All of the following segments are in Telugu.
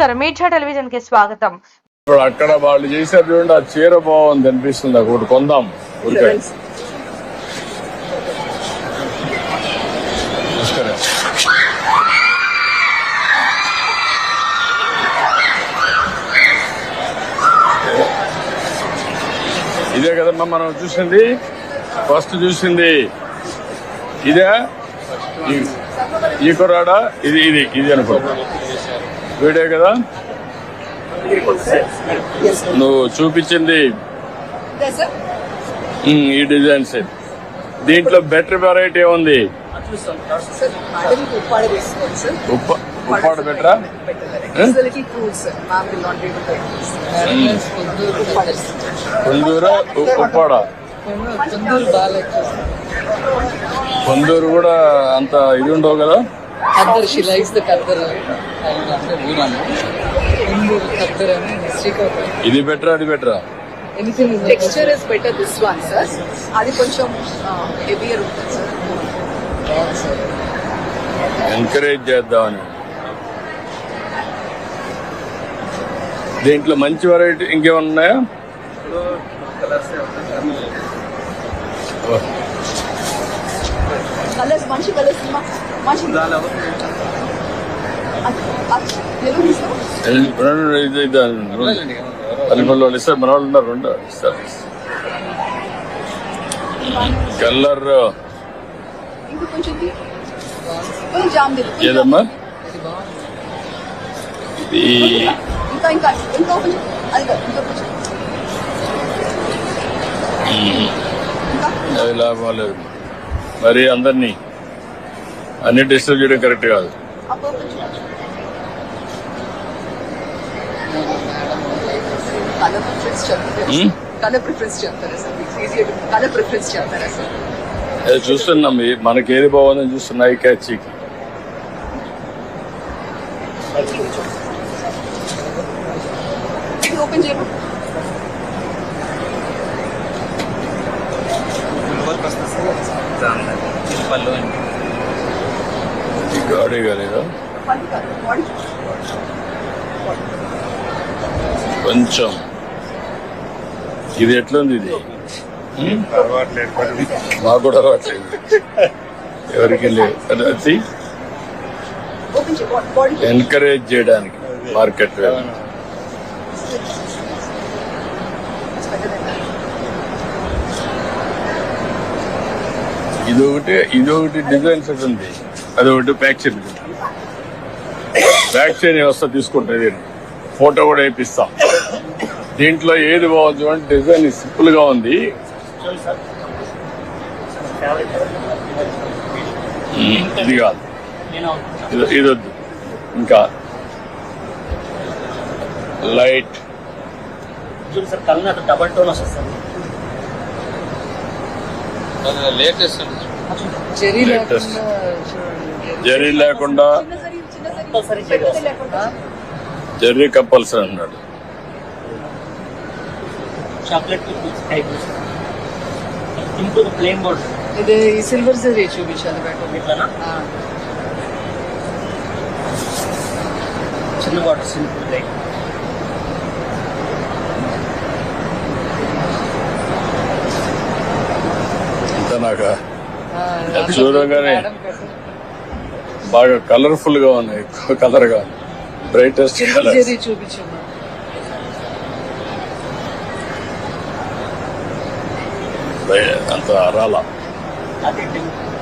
నమస్కారం. మీడియా టెలివిజన్కి స్వాగతం. ఇప్పుడు అక్కడ వాళ్ళు చేశారు చూడండి ఆ చీర బాగుంది అనిపిస్తుంది నాకు. ఒకటి కొందాం. ఇదే కదమ్మా మనం చూసింది? ఫస్ట్ చూసింది. ఇదే? ఈ- ఈ కుర్రాడా? ఇది ఇది ఇది అనుకుంటా. వీడే కదా? నువ్వు చూపించింది ఈ డిజైన్ సెట్ దీంట్లో బెటర్ వెరైటీ ఉంది ఉప్పాడ బెటరా కొందూరు ఉప్పాడ. కొందూరు కూడా అంత ఇది ఉండవు కదా? Khaddar she likes the khaddar అంటే ఊరాను కుందూరు ఖద్దర్ అని శ్రీకాకుళం. ఇది బెటరా అది బెటరా? Anything texture is better this one sir అది కొంచెం హెవియర్ ఉంటుంది సార్ ఎంకరేజ్ చేద్దామని. దీంట్లో మంచి వెరైటీ ఇంకేమన్నా ఉన్నాయా? ఓ, కలర్స్ మంచి కలర్స్ మంచి రెండు ఇది వాళ్ళు ఇస్తారు మన వాళ్ళు ఉన్నారు రెండు ఇస్తారు. కలర్ ఏదమ్మా? ఈ అది లాభం లేదు. మరి అందరినీ అన్ని డిస్టర్బ్ చేయడం కరెక్ట్ కాదు. Hmm? కలర్ ప్రిఫరెన్స్ చెప్తారా సార్? ఈజీ కలర్ ప్రిఫరెన్స్ చెప్తారా సార్? అది చూస్తున్నాం. మనకి ఏది బాగుందని చూస్తున్నా ఈ క్యాచ్ ఇది ఓపెన్ చేయడం పళ్ళు గాడి కాలేదా బాడీ కొంచెం. ఇది ఎట్లుంది ఇది? మాకు కూడా అలవాట్లేదు. ఎవరికి లేదు అది- బాడీ ఎంకరేజ్ చేయడానికి మార్కెట్ ఇది ఒకటి ఇది ఒకటి డిజైన్ సెట్ ఉంది. అది ఒకటి ప్యాక్ చేయండి. ప్యాక్ చేయని వ్యవస్థ తీసుకుంటుంది ఫోటో కూడా వేపిస్తాం. దీంట్లో ఏది బాగుంది అంటే డిజైన్ సింపుల్గా ఉంది. ఇది కాదు. నేను ఇది వద్దు. ఇంకా. లైట్. డబల్ టోన్ వస్తుంది. సార్ లేటెస్ట్ జరీ లేకుండా జరీ కంపల్సరీ అన్నాడు. ఇది సిల్వర్ జరీ చూపించాలి బెటర్ చిన్న బార్డర్ సింపుల్ నాకు? చూడగానే బాగా కలర్ఫుల్గా ఉన్నాయి. ఎక్కువ కలర్గా బ్రైటెస్ట్ కలర్ అంత రాల అది టెంపుల్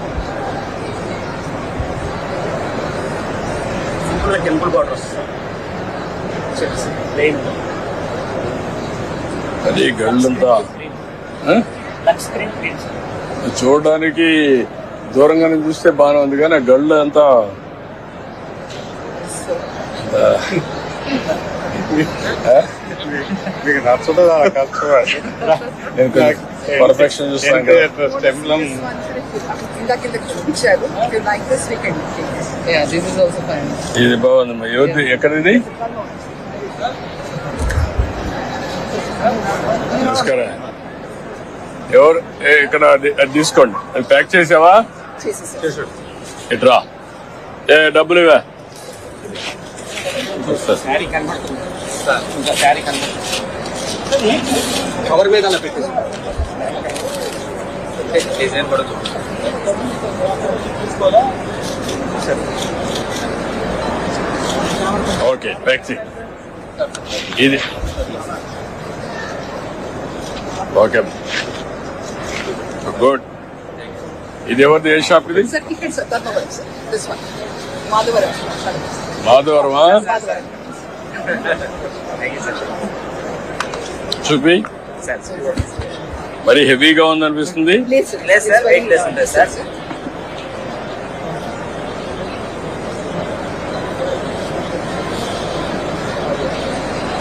గళ్ళంతా? లక్ స్క్రీన్ ప్రింట్ చూడడానికి దూరంగానే చూస్తే బాగానే ఉంది కానీ ఆ గళ్ళు అంతా? మీకు నచ్చదు పర్ఫెక్షన్ చూస్తాను కదా. స్టెమ్లం ఇందాక ఇందాక చూపించారు. If like this we can ya this is also fine ఇది బాగుందమ్మా ఎవరిది ఎక్కడిది? నమస్కారం. ఎవరు? ఏ, ఇక్కడ అది తీసుకోండి. అది ప్యాక్ చేసావా? ఇట్రా. ఏ డబ్బులు ఇవా కవర్ మీద డిజైన్ చూడండి ఓకే ట్యాక్సీ ఇది. ఓకే. గుడ్. ఇది ఎవరిది? ఏ షాప్ ఇది? సార్ ఇక్కడ sir Dharmavaram sir this one Madhavaram మాధవరమా Madhavaram చూపి. మరి హెవీగా ఉందనిపిస్తుంది.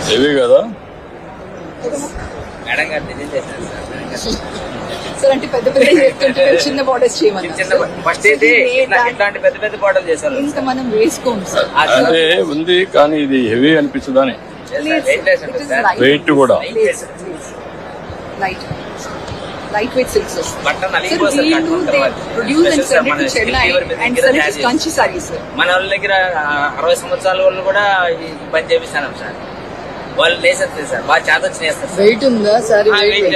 హెవీ కదా? మేడం గారు డిజైన్ చేశారు సార్ మేడం గారు. సార్ అంటే పెద్ద పెద్ద చిన్న బార్డర్స్ చేయమని ఇంకా మనం సార్ అంటే ఉంది కానీ ఇది హెవీ అనిపించదని వెయిట్ కూడా. లైట్ లైట్ వెయిట్ సిల్క్స్ వస్తాయి మన కంచి సారీస్ వాళ్ళ దగ్గర అరవై సంవత్సరాల వాళ్ళు కూడా పని చేపిస్తాను సార్ వాళ్ళు లేసేస్తారు సార్ బాగా చేత వచ్చి చేస్తారు సార్ వెయిట్ ఉందా. సారీ వెయిట్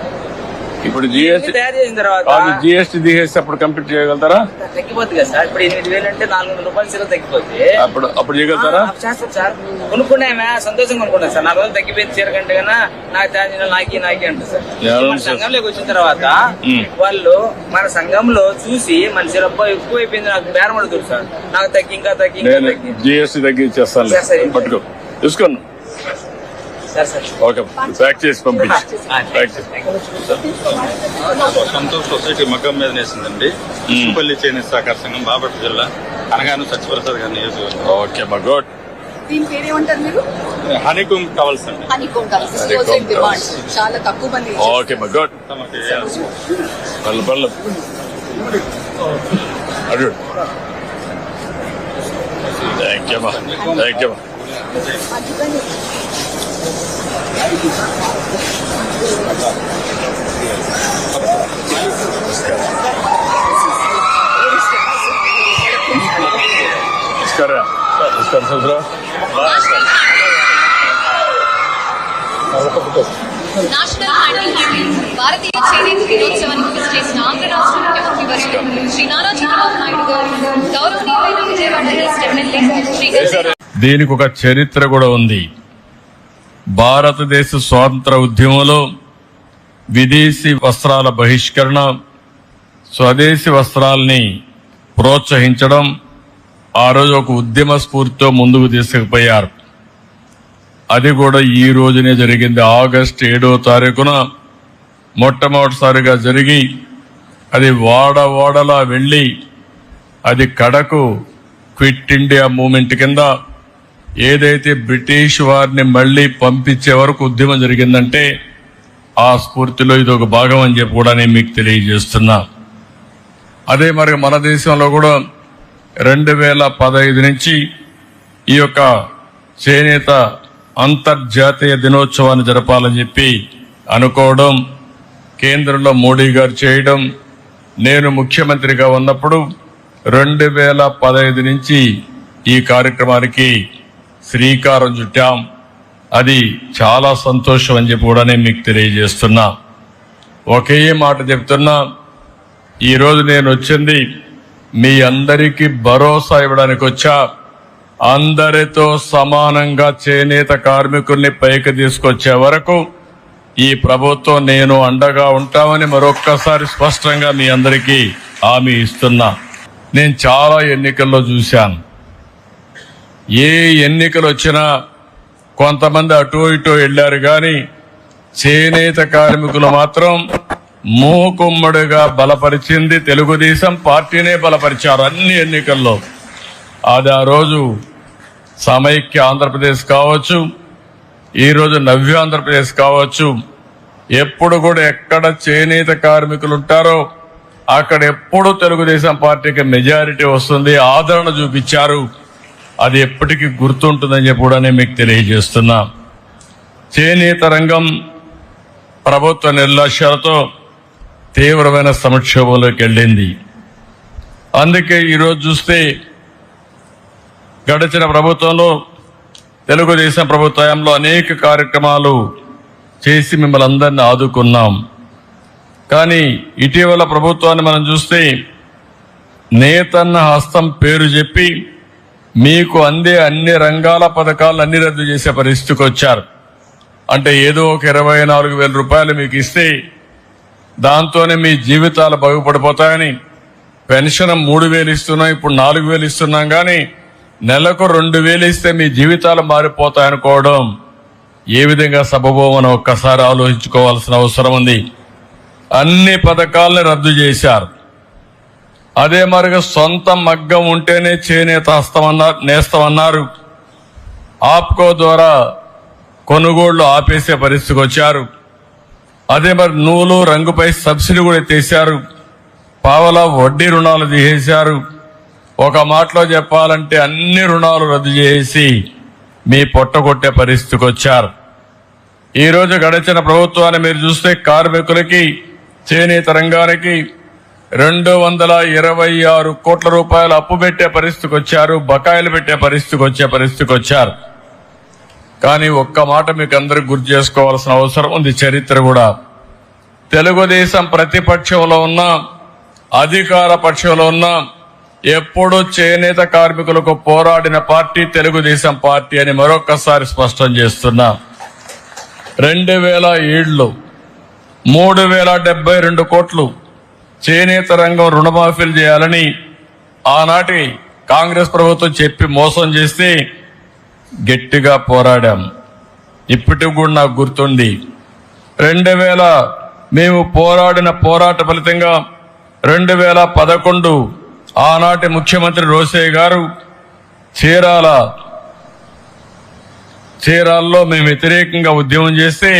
ఇప్పుడు జిఎస్టీ తయారు చేసిన తర్వాత అది జిఎస్టీ తీసేసి అప్పుడు కంప్లీట్ చేయగలుగుతారా? తగ్గిపోతుంది కదా సార్. ఇప్పుడు ఎనిమిది వేలు అంటే నాలుగు వందల రూపాయలు సీల తగ్గిపోతే అప్పుడు అప్పుడు చేయగలుగుతారా? చేస్తాం సార్. కొనుక్కున్నామే? సంతోషంగా కొనుక్కున్నాం సార్. నాలుగు రోజులు తగ్గిపోయింది చీర కంటే కన్నా నాకు ఛార్జీలు నాకి నాకి అంటారు సార్. మన సార్? సంఘంలోకి వచ్చిన తర్వాత. వాళ్ళు మన సంఘంలో చూసి మన చీర ఎక్కువ అయిపోయింది నాకు బేరం అడుగుతారు సార్. నాకు తగ్గి ఇంకా తగ్గి తగ్గి. జిఎస్టీ తగ్గించేస్తాను సార్, సార్. పట్టుకో. సార్ సార్ ఓకే ప్యాక్ చేసి పంపించి ప్యాక్ సంతోష్ సొసైటీ మగ్గం మీద నేసిందండి. ఉప్పుపల్లి చేనేత సహకార సంఘం బాపట్ల జిల్లా అనగాను సత్యప్రసాద్ గారి నియోజకవర్గం. ఓకే మా గుడ్ దీని మీరు. చాలా తక్కువ మంది ఓకే మా గుడ్ తమకి పళ్ళు పళ్ళు. అడు. థ్యాంక్ యూ థ్యాంక్ నమస్కారం నమస్కారం సోదరా నేషనల్ భారతీయ చేనేత దినోత్సవానికి ఆంధ్ర రాష్ట్ర ముఖ్యమంత్రి వర్యులు శ్రీ నారా చంద్రబాబు నాయుడు గారు గౌరవనీయులైన విజయవాడ ఈస్ట్ ఎమ్మెల్యే శ్రీ దీనికి ఒక చరిత్ర కూడా ఉంది. భారతదేశ స్వాతంత్ర ఉద్యమంలో విదేశీ వస్త్రాల బహిష్కరణ స్వదేశీ వస్త్రాల్ని ప్రోత్సహించడం ఆ రోజు ఒక ఉద్యమ స్ఫూర్తితో ముందుకు తీసుకుపోయారు. అది కూడా ఈ రోజునే జరిగింది. ఆగస్ట్ ఏడో తారీఖున మొట్టమొదటిసారిగా జరిగి అది వాడ వాడలా వెళ్ళి అది కడకు క్విట్ ఇండియా మూమెంట్ కింద ఏదైతే బ్రిటిష్ వారిని మళ్ళీ పంపించే వరకు ఉద్యమం జరిగిందంటే ఆ స్ఫూర్తిలో ఇది ఒక భాగం అని చెప్పి కూడా నేను మీకు తెలియజేస్తున్నా. అదే మరి మన దేశంలో కూడా రెండు వేల పదహైదు నుంచి ఈ యొక్క చేనేత అంతర్జాతీయ దినోత్సవాన్ని జరపాలని చెప్పి అనుకోవడం కేంద్రంలో మోడీ గారు చేయడం నేను ముఖ్యమంత్రిగా ఉన్నప్పుడు రెండు వేల పదహైదు నుంచి ఈ కార్యక్రమానికి శ్రీకారం చుట్టాం. అది చాలా సంతోషం అని చెప్పి కూడా నేను మీకు తెలియజేస్తున్నా. ఒకే మాట చెప్తున్నా. ఈరోజు నేను వచ్చింది మీ అందరికీ భరోసా ఇవ్వడానికి వచ్చా. అందరితో సమానంగా చేనేత కార్మికుల్ని పైకి తీసుకొచ్చే వరకు ఈ ప్రభుత్వం నేను అండగా ఉంటామని మరొక్కసారి స్పష్టంగా మీ అందరికీ హామీ ఇస్తున్నా. నేను చాలా ఎన్నికల్లో చూశాను. ఏ ఎన్నికలు వచ్చినా కొంతమంది అటు ఇటు వెళ్ళారు కానీ చేనేత కార్మికులు మాత్రం మూకుమ్మడిగా బలపరిచింది తెలుగుదేశం పార్టీనే బలపరిచారు అన్ని ఎన్నికల్లో. అది ఆ రోజు సమైక్య ఆంధ్రప్రదేశ్ కావచ్చు ఈరోజు నవ్య ఆంధ్రప్రదేశ్ కావచ్చు. ఎప్పుడు కూడా ఎక్కడ చేనేత కార్మికులు ఉంటారో అక్కడ ఎప్పుడు తెలుగుదేశం పార్టీకి మెజారిటీ వస్తుంది ఆదరణ చూపించారు. అది ఎప్పటికీ గుర్తుంటుందని చెప్పి కూడా నేను మీకు తెలియజేస్తున్నా. చేనేత రంగం ప్రభుత్వ నిర్లక్ష్యాలతో తీవ్రమైన సంక్షోభంలోకి వెళ్ళింది. అందుకే ఈరోజు చూస్తే గడిచిన ప్రభుత్వంలో తెలుగుదేశం ప్రభుత్వంలో అనేక కార్యక్రమాలు చేసి మిమ్మల్ని అందరినీ ఆదుకున్నాం. కానీ ఇటీవల ప్రభుత్వాన్ని మనం చూస్తే నేతన్న హస్తం పేరు చెప్పి మీకు అందే అన్ని రంగాల పథకాలు అన్ని రద్దు చేసే పరిస్థితికి వచ్చారు. అంటే ఏదో ఒక ఇరవై నాలుగు వేల రూపాయలు మీకు ఇస్తే దాంతోనే మీ జీవితాలు బాగుపడిపోతాయని పెన్షన్ మూడు వేలు ఇస్తున్నాం ఇప్పుడు నాలుగు వేలు ఇస్తున్నాం కానీ నెలకు రెండు వేలు ఇస్తే మీ జీవితాలు మారిపోతాయనుకోవడం ఏ విధంగా సబబోమని ఒక్కసారి ఆలోచించుకోవాల్సిన అవసరం ఉంది. అన్ని పథకాలను రద్దు చేశారు. అదే మరిగా సొంత మగ్గం ఉంటేనే చేనేత హస్తమన్నారు నేస్తమన్నారు. ఆప్కో ద్వారా కొనుగోళ్ళు ఆపేసే పరిస్థితికి వచ్చారు అదే మరి నూలు రంగుపై సబ్సిడీ కూడా తీశారు. పావలా వడ్డీ రుణాలు తీసేశారు. ఒక మాటలో చెప్పాలంటే అన్ని రుణాలు రద్దు చేసి మీ పొట్ట కొట్టే పరిస్థితికి వచ్చారు ఈరోజు గడిచిన ప్రభుత్వాన్ని మీరు చూస్తే కార్మికులకి చేనేత రంగానికి రెండు వందల ఇరవై ఆరు కోట్ల రూపాయలు అప్పు పెట్టే పరిస్థితికి వచ్చారు బకాయిలు పెట్టే పరిస్థితికి వచ్చే పరిస్థితికి వచ్చారు. కానీ ఒక్క మాట మీకు అందరికి గుర్తు చేసుకోవాల్సిన అవసరం ఉంది. చరిత్ర కూడా. తెలుగుదేశం ప్రతిపక్షంలో ఉన్న అధికార పక్షంలో ఉన్న ఎప్పుడు చేనేత కార్మికులకు పోరాడిన పార్టీ తెలుగుదేశం పార్టీ అని మరొకసారి స్పష్టం చేస్తున్నా. రెండు వేల ఏళ్ళు మూడు వేల డెబ్బై రెండు కోట్లు చేనేత రంగం రుణమాఫీలు చేయాలని ఆనాటి కాంగ్రెస్ ప్రభుత్వం చెప్పి మోసం చేస్తే గట్టిగా పోరాడాం. ఇప్పటికి కూడా నాకు గుర్తుంది. రెండు వేల మేము పోరాడిన పోరాట ఫలితంగా రెండు వేల పదకొండు ఆనాటి ముఖ్యమంత్రి రోసయ్య గారు చీరాల చీరాల్లో మేము వ్యతిరేకంగా ఉద్యమం చేస్తే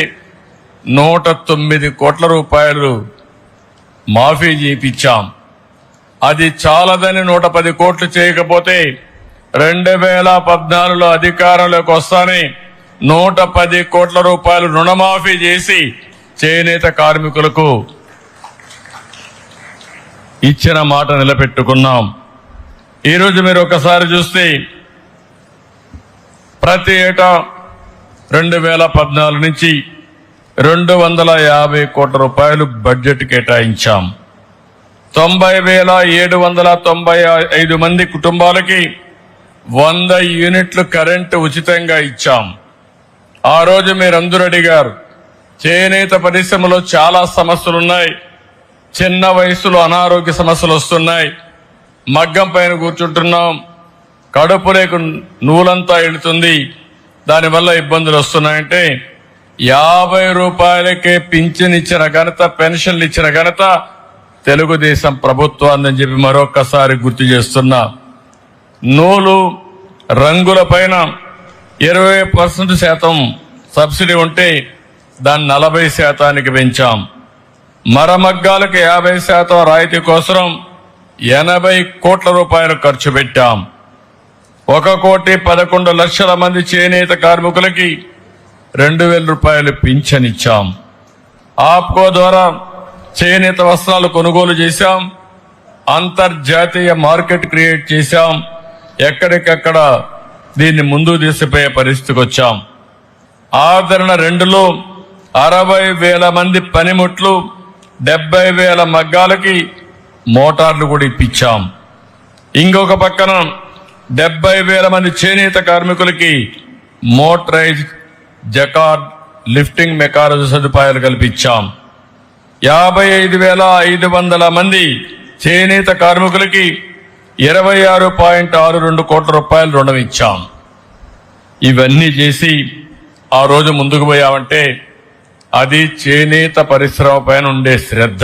నూట తొమ్మిది కోట్ల రూపాయలు మాఫీ చేయించాం అది చాలదని నూట పది కోట్లు చేయకపోతే రెండు వేల పద్నాలుగులో అధికారంలోకి వస్తానే నూట పది కోట్ల రూపాయలు రుణమాఫీ చేసి చేనేత కార్మికులకు ఇచ్చిన మాట నిలబెట్టుకున్నాం. ఈరోజు మీరు ఒకసారి చూస్తే ప్రతి ఏటా రెండు వేల పద్నాలుగు నుంచి రెండు వందల యాభై కోట్ల రూపాయలు బడ్జెట్ కేటాయించాం. తొంభై వేల ఏడు వందల తొంభై ఐదు మంది కుటుంబాలకి వంద యూనిట్లు కరెంటు ఉచితంగా ఇచ్చాం. ఆ రోజు మీరందరూ అడిగారు చేనేత పరిశ్రమలో చాలా సమస్యలు ఉన్నాయి చిన్న వయసులో అనారోగ్య సమస్యలు వస్తున్నాయి మగ్గం పైన కూర్చుంటున్నాం కడుపు లేకు నూలంతా ఎడుతుంది దానివల్ల ఇబ్బందులు వస్తున్నాయంటే యాభై రూపాయలకే పింఛన్ ఇచ్చిన ఘనత పెన్షన్లు ఇచ్చిన ఘనత తెలుగుదేశం ప్రభుత్వాన్ని చెప్పి మరొకసారి గుర్తు చేస్తున్నా. నూలు రంగుల పైన ఇరవై పర్సెంట్ శాతం సబ్సిడీ ఉంటే దాన్ని నలభై శాతానికి పెంచాం. మరమగ్గాలకు యాభై శాతం రాయితీ కోసం ఎనభై కోట్ల రూపాయలు ఖర్చు పెట్టాం. ఒక కోటి పదకొండు లక్షల మంది చేనేత కార్మికులకి రెండు వేల రూపాయలు పింఛన్ ఇచ్చాం. ఆప్కో ద్వారా చేనేత వస్త్రాలు కొనుగోలు చేశాం. అంతర్జాతీయ మార్కెట్ క్రియేట్ చేశాం. ఎక్కడికక్కడ దీన్ని ముందు తీసిపోయే పరిస్థితికి వచ్చాం. ఆదరణ రెండులో అరవై వేల మంది పనిముట్లు డెబ్బై వేల మగ్గాలకి మోటార్లు కూడా ఇప్పించాం. ఇంకొక పక్కన డెబ్బై వేల మంది చేనేత కార్మికులకి మోటరైజ్ జకార్డ్ లిఫ్టింగ్ మెకానిజం సదుపాయాలు కల్పించాం. యాభై ఐదు వేల ఐదు వందల మంది చేనేత కార్మికులకి ఇరవై ఆరు పాయింట్ ఆరు రెండు కోట్ల రూపాయలు రుణం ఇచ్చాం. ఇవన్నీ చేసి ఆ రోజు ముందుకు పోయామంటే అది చేనేత పరిశ్రమ పైన ఉండే శ్రద్ధ.